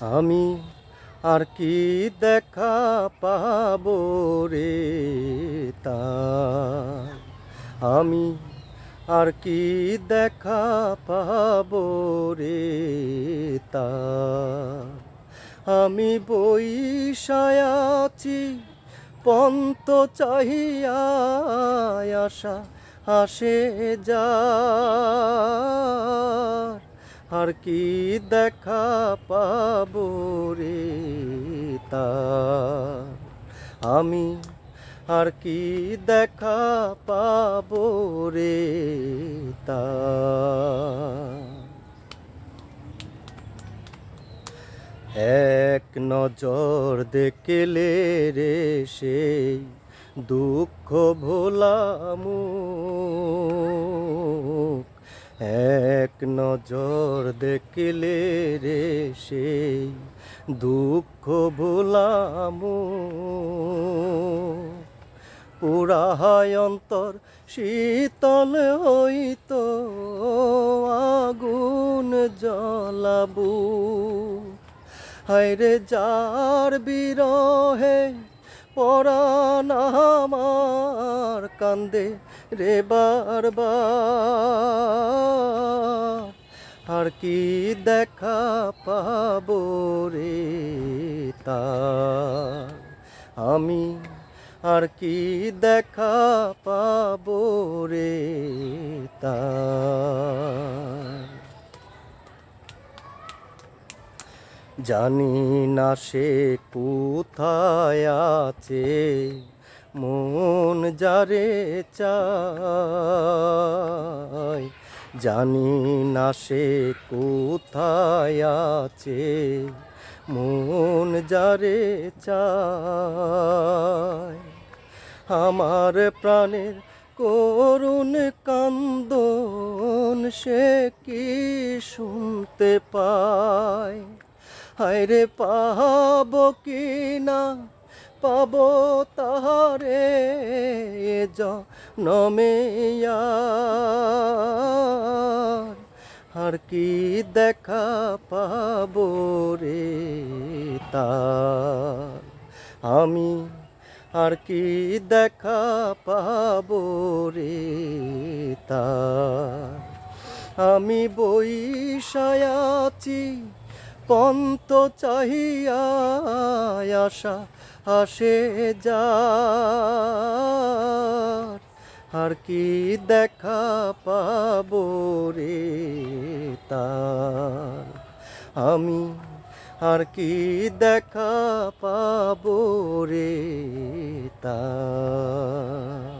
আমি আর কি দেখা পাব রে তার আমি আর কি দেখা পাব রে তার আমি বইসায় আছি, পন্ত চাহিয়া আশা আসে যা। আর কি দেখা পাবো রে তার আমি আর কি দেখা পাবো রে তার এক নজর দেখলে রে সেই দুঃখ ভোলামু। এক নজর দেখলে রে সেই দুঃখ ভোলামু। পুরাহায় অন্তর শীতল হইতো, আগুন জ্বলাবু। হায়রে যার বিরহে পরাণ আমার কান্দে রে বারবার। আর কি দেখা পাব রে তার? আমি আর কি দেখা পাব রে তার? জানি না সে কোথায় আছে, মন যারে চায়। জানি না সে কোথায় আছে, মন যারে চায়। আমার প্রাণের করুণ কান্দন সে কি শুনতে পায়? হায়রে পাব কি না? পাব তাহারে জনমেয়ার আর। কি দেখা পাব রে তার? আমি আর কি দেখা পাব রে তার? আমি আছি পন্ত চাহিয়া আশা আসে যা আর কি দেখা পাব রে তার? আমি আর কি দেখা পাব রে তার?